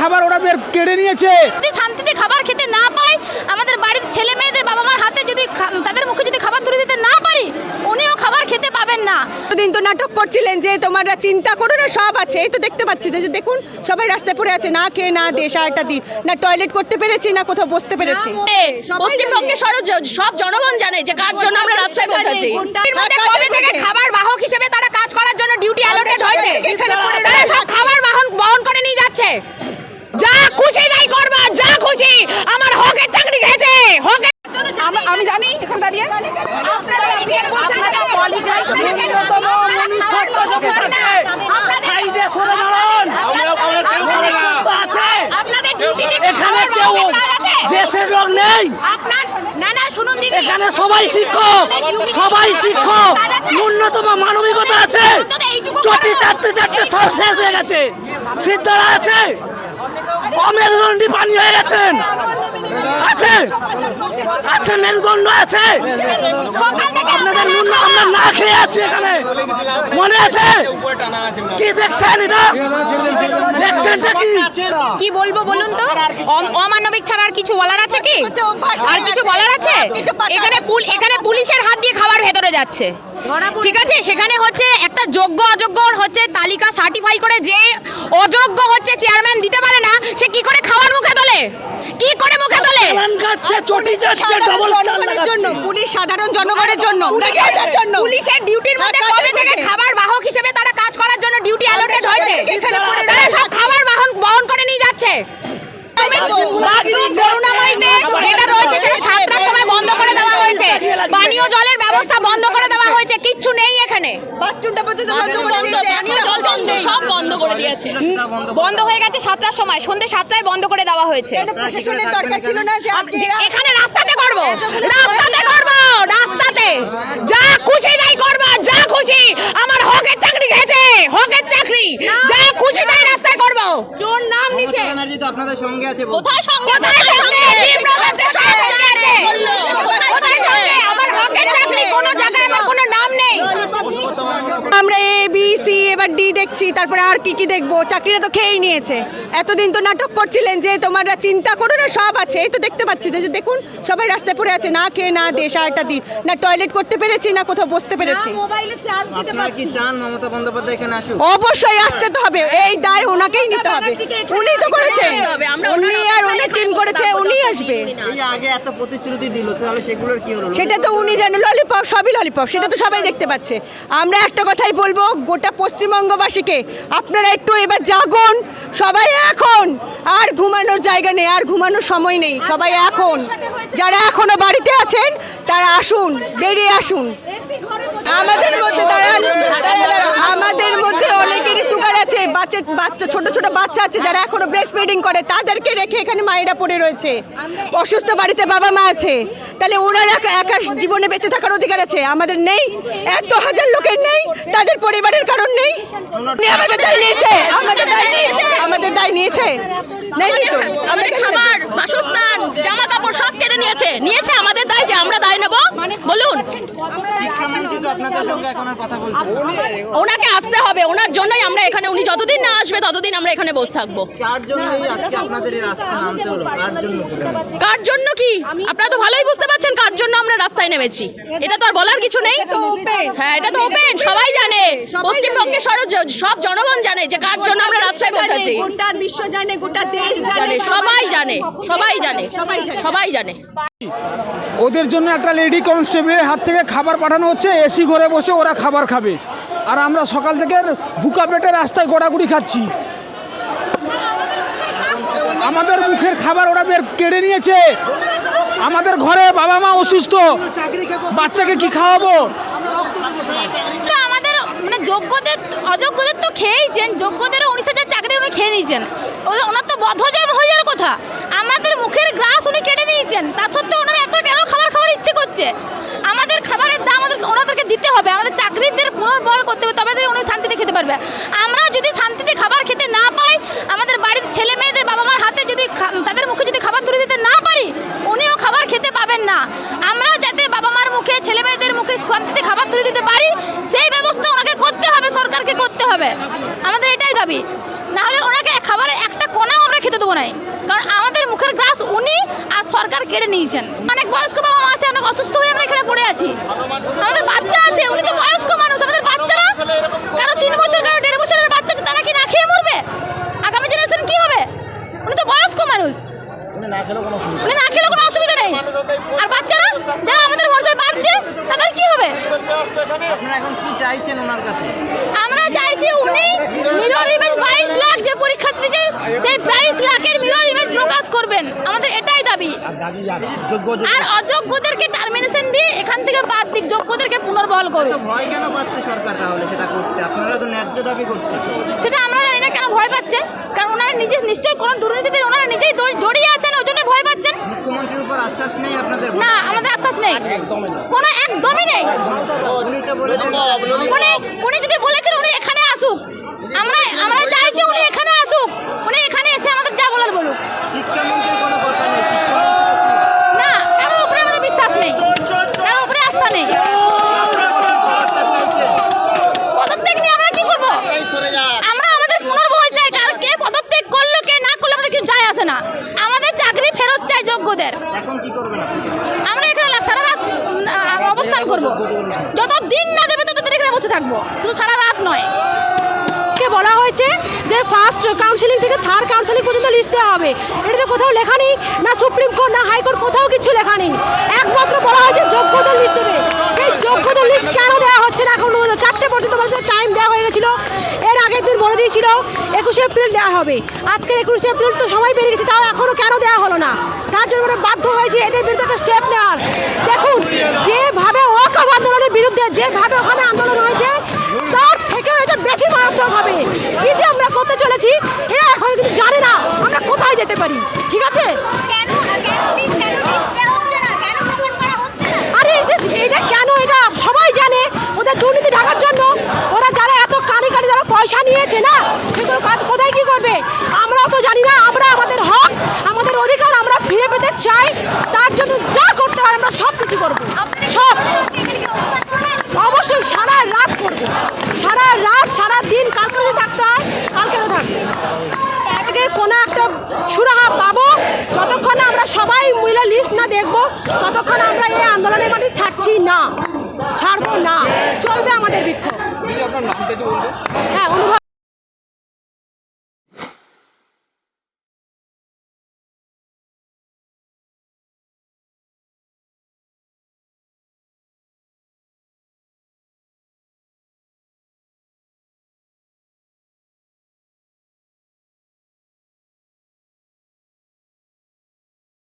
খাবার ওরা বের কেড়ে নিয়েছে। যদি শান্তিতে খাবার খেতে না পাই আমাদের বাড়ির ছেলে মেয়েদের বাবা মার হাতে যদি তাদের মুখে যদি খাবার তুলে দিতে না পারি উনিও খাবার খেতে পাবেন না। দিন তো নাটক করছিলেন যে তোমরা চিন্তা করো না সব আছে। এই তো দেখতে পাচ্ছি যে দেখুন সবাই রাস্তায় পড়ে আছে। না খেয়ে না দিয়ে সারাটা দিন। না টয়লেট করতে পেরেছি না কোথাও বসতে পেরেছি। পশ্চিমবঙ্গে সরো সব জনগণ জানে যে কার জন্য আমরা রাস্তায় বসেছি এর মধ্যে কবে থেকে খাবার বাহক হিসেবে তারা কাজ করার জন্য ডিউটি অ্যালোটেড হয়েছে তারা সব খাবার বাহন বহন করে নিয়ে যাচ্ছে যা খুশি নাই করবা যা খুশি আমার হকের চাকরি খেয়েছে হকের আমি জানি এখন দাঁড়িয়ে সাইডে সরে দাঁড়ান আছে আপনাদের ডিউটি এখানে কেউ দেশের লোক নেই এখানে সবাই শিক্ষক সবাই শিক্ষক ন্যূনতম মানবিকতা আছে চটি চারটে চারটে সব শেষ হয়ে গেছে সিদ্ধারা আছে অমেরুদণ্ডী পানি হয়ে গেছেন আছে? আছে মেরুদণ্ড আছে। আপনাদের ন্যূন আমরা না খেয়ে আছি এখানে। মনে আছে? কি দেখছেন এটা? কি? কি বলব বলুন তো? অম- অমানবিক ছাড়া আর কিছু বলার আছে কি? আর কিছু বলার আছে? এখানে এখানে পুলিশের হাত দিয়ে খাবার ভেতরে যাচ্ছে। ঠিক আছে সেখানে হচ্ছে একটা যোগ্য অযোগ্য হচ্ছে তালিকা সার্টিফাই করে যে অযোগ্য হচ্ছে চেয়ারম্যান দিতে পারে না সে কি করে খাবার মুখে তোলে? কি করে মুখে তোলে? চালান কাটছে চটি চাটছে ডবল সাধারণ জন্য পুলিশ সাধারণ জনগণের জন্য। পুলিশের ডিউটির মধ্যে হ্যাঁ, কবে থেকে মধ্যে। খাবার বাহক হিসেবে তারা কাজ করার জন্য ডিউটি অ্যালোটেড হয়েছে সেখানে পড়ে তারা রয়েছে। সব খাবার বহন বহন করে নিয়ে যাচ্ছে বাথরুম করুণাময়ীতে যেটা রয়েছে সেটা সাতটার সময় বন্ধ করে দেওয়া হয়েছে পানীয় জলের ব্যবস্থা বন্ধ করে দেওয়া হয়েছে কিচ্ছু এখানে বাথরুমটা পর্যন্ত বন্ধ করে দিয়েছে। পানীয় জল বন্ধ সব বন্ধ করে দিয়েছে। বন্ধ হয়ে গেছে সাতটার সময় সন্ধ্যে সাতটায় বন্ধ করে দেওয়া হয়েছে। প্রশাসনের দরকার ছিল না যে এখানে রাস্তাতে করব রাস্তাতে করব রাস্তাতে। যা খুশি নাই করব যা খুশি আমার হকের চাকরি খেয়েছে হকের চাকরি। যা খুশি নাই রাস্তায় করব। চোর নাম নিচে। ব্যানার্জি তো আপনাদের সঙ্গে আছে। কোথায় সঙ্গে কোথায় সঙ্গে টিম রবার্টের সঙ্গে আছে কোথায় সঙ্গে আমার হকের চাকরি কোনো জায়গায় আমার কোনো নাম নেই আমরা এ বি সি এবার ডি দেখছি তারপরে আর কি কি দেখব? চাকরিটা তো খেয়েই নিয়েছে। এতদিন তো নাটক করছিলেন যে তোমরা চিন্তা করো না সব আছে। এই তো দেখতে পাচ্ছি যে দেখুন সবাই রাস্তায় পড়ে আছে। না খেয়ে না দিয়ে সারাটা দিন। না টয়লেট করতে পেরেছি না কোথাও বসতে পেরেছি। অবশ্যই আসতে তো হবে। এই দায় ওনাকেই নিতে হবে। উনি তো করেছেন উনি আর উনি টিম করেছে উনি আসবে। এই আগে এত প্রতিশ্রুতি দিল তাহলে সেগুলোর কি হলো? সেটা তো উনি জানে। ললিপপ সবই ললিপপ সেটা তো সবাই দেখতে পাচ্ছে। আমরা একটা কথাই বলব গোটা পশ্চিমবঙ্গবাসীকে আপনারা একটু এবার জাগুন সবাই এখন। আর ঘুমানোর জায়গা নেই আর ঘুমানোর সময় নেই। সবাই এখন যারা এখনও বাড়িতে আছেন তারা আসুন বেরিয়ে আসুন। আমাদের মধ্যে। আমাদের মধ্যে অনেকেরই সুগার আছে বাচ্চা বাচ্চা ছোট ছোট বাচ্চা আছে যারা এখনও ব্রেস্ট ফিডিং করে তাদেরকে রেখে এখানে মায়েরা পড়ে রয়েছে। অসুস্থ বাড়িতে বাবা মা আছে। তাহলে ওনারা একা একা জীবনে বেঁচে থাকার অধিকার আছে? আমাদের নেই। এত হাজার লোকের নেই তাদের পরিবারের কারণ নেই। আমাদের দায় নিয়েছে আমাদের দায় নিয়েছে আমাদের দায় নিয়েছে। নেয়নি তো। আমরা খাবার, বাসস্থান জামা কাপড় সব কেড়ে নিয়েছে। নিয়েছে আমাদের দায় যে আমরা দায় নেব? বলুন। শিক্ষামন্ত্রী তো আপনাদের সঙ্গে এখন আর কথা বলছেন না। ওনাকে আসতে হবে ওনার জন্যই আমরা এখানে উনি যতদিন না আসবে ততদিন আমরা এখানে বসে থাকব। কার জন্যই আজকে আপনাদের এই রাস্তা নামতে হলো? কার জন্য কি? আপনারা তো ভালোই বুঝতে পারছেন কার জন্য আমরা রাস্তায় নেমেছি। এটা তো আর বলার কিছু নেই। হ্যাঁ এটা তো ওপেন সবাই জানে। পশ্চিমবঙ্গে সরো সব জনগণ জানে যে কার জন্য আমরা রাস্তায় বসেছি গোটা বিশ্ব জানে গোটা দেশ জানে সবাই জানে। সবাই জানে। সবাই জানে। ওদের জন্য একটা লেডি কনস্টেবলের হাত থেকে খাবার পাঠানো হচ্ছে এসি ঘরে বসে ওরা খাবার খাবে। আর আমরা সকাল থেকে বুকা পেটে রাস্তায় গোড়াগুড়ি খাচ্ছি। আমাদের মুখের খাবার ওরা বের কেড়ে নিয়েছে। আমাদের ঘরে বাবা মা অসুস্থ। বাচ্চাকে কি খাওয়াবো? আমাদের মানে যোগ্যদের, অযোগ্যদের তো খেয়েইছেন। যোগ্যদেরও উনিশ হাজার চাকরি খেয়ে নিয়েছেন। ওনার তো বদ্ধজয় হয়ে যাওয়ার কথা। আমাদের মুখের গ্রাস উনি কেটে নিয়েছেন তা সত্ত্বেও ওনারা এত কেন খাবার খাওয়ার ইচ্ছে করছে? আমাদের খাবারের দাম ওদের ওনাদেরকে দিতে হবে। আমাদের চাকরিদের পুনর্বল করতে হবে তবে উনি শান্তিতে খেতে পারবে। আমরা যদি শান্তিতে খাবার খেতে না পাই, আমাদের বাড়ির ছেলে মেয়েদের বাবা মার হাতে যদি তাদের মুখে যদি খাবার তুলে দিতে না পারি, উনিও খাবার খেতে পাবেন না। আমরা যাতে বাবা মার মুখে, ছেলে মেয়েদের মুখে শান্তিতে খাবার তুলে দিতে পারি, সেই ব্যবস্থা ওনাকে করতে হবে, সরকারকে করতে হবে। আমাদের এটাই দাবি। নাহলে ওনাকে খাবারের একটা কোনাও আমরা খেতে দেবো নাই কারণ আমাদের মুখের গ্রাস উনি আর সরকার কেড়ে নিয়েছেন? অনেক বয়স্ক বাবা মা আছে অনেক অসুস্থ হয়ে আমরা এখানে পড়ে আছি। আমাদের বাচ্চা আছে উনি তো বয়স্ক মানুষ। আমাদের বাচ্চারা কারও তিন বছর কারও দেড় বছরের বাচ্চা আছে তারা কি না খেয়ে মরবে? আগামী জেনারেশন কি হবে? উনি তো বয়স্ক মানুষ। উনি না খেলে কোনো অসুবিধা নেই। আর বাচ্চারা যারা আমাদের ভরসায় বাড়ছে তাদের কি হবে? আমরা চাইছি উনি মিরর ইমেজ বাইশ লাখ যে পরীক্ষার্থী যে সেই বাইশ লাখের মিরর ইমেজ করবেন? আমাদের এটাই দাবি। আর অযোগ্যদেরকে টার্মিনেশন দিয়ে এখান থেকে বাদ দিক যোগ্যদেরকে পুনর্বহাল করুন ভয় কেন পাচ্ছে সরকার তাহলে সেটা করতে? আপনারা তো ন্যায্য দাবি করছেন। সেটা আমরা জানি না কেন ভয় পাচ্ছেন কারণ ওনারা নিজে নিশ্চয়ই কোন দুর্নীতিতে ওনারা নিজেই জড়িয়ে আছেন ওই জন্য ভয় পাচ্ছেন। মুখ্যমন্ত্রীর উপর আশ্বাস নেই আপনাদের না আমাদের আশ্বাস নেই। কোনো একদমই নেই। উনি তো বলেছেন। উনি উনি যদি বলেছেন উনি এখানে আসুক। আমরা আমরা চাইছি উনি এখানে আসুক উনি এখানে এসে আমাদের যা বলার বলুক শিক্ষামন্ত্রীর কোনো কথা নেই না কারোর উপরে আমাদের বিশ্বাস নেই কারোর উপরে আস্থা নেই পদত্যাগ নিয়ে আমরা কি করব আমরা আমাদের পুনর্বহাল চাই কার কে পদত্যাগ করল কে না করল আমাদের কিছু যায় আসে না আমাদের চাকরি ফেরত চাই যোগ্যদের এখন কি আমরা এখানে সারা রাত অবস্থান করব। যত দিন না দেবে তত দিন এখানে বসে থাকব। শুধু সারা রাত নয়। কে বলা হয়েছে যে ফার্স্ট কাউন্সিলিং থেকে থার্ড কাউন্সিলিং পর্যন্ত লিস্ট দেওয়া হবে। এটা তো কোথাও লেখা নেই না সুপ্রিম কোর্ট না হাইকোর্ট কোথাও কিছু লেখা নেই। একমাত্র বলা হয়েছে যোগ্যদের লিস্ট দেবে। সেই যোগ্যদের লিস্ট কেন দেওয়া হচ্ছে না? এখন চারটে পর্যন্ত আমাদের টাইম দেওয়া হয়ে গেছিল। এর আগের দিন বলে দিয়েছিল একুশে এপ্রিল দেওয়া হবে। আজকের একুশে এপ্রিল তো সময় পেরিয়ে গেছে তাও এখনও কেন দেওয়া হলো না তার জন্য আমরা বাধ্য হয়েছি এদের বিরুদ্ধে একটা স্টেপ নেওয়ার। দেখুন যেভাবে ওয়াকফ আন্দোলনের বিরুদ্ধে যেভাবে ওখানে আন্দোলন হয়েছে তার থেকেও এটা বেশি মারাত্মক হবে। কি যে আমরা করতে চলেছি এরা এখন কিন্তু জানে না আমরা কোথায় যেতে পারি। ঠিক আছে? আরে এটা- এটা কেন এটা সবাই জানে। ওদের দুর্নীতি ঢাকার জন্য। ওরা যারা এত কানি কানি যারা পয়সা নিয়েছে না সেগুলো কাজ কোথায় কি করবে? আমরাও তো জানি না আমরা আমাদের হক আমাদের অধিকার আমরা ফিরে পেতে চাই তার জন্য যা করতে হয় আমরা সব কিছু করব। সব। অবশ্যই সারা রাত করব। সারা রাত সারা দিন কালকে যদি থাকতে হয় কালকেরও থাকবে? আগে কোনো একটা সুরাহা পাবো যতক্ষণ আমরা সবাই মিলে লিস্ট না দেখব ততক্ষণ আমরা এই আন্দোলনের মাটি ছাড়ছি না। ছাড়বো না। চলবে আমাদের বিক্ষোভ। হ্যাঁ অনুভব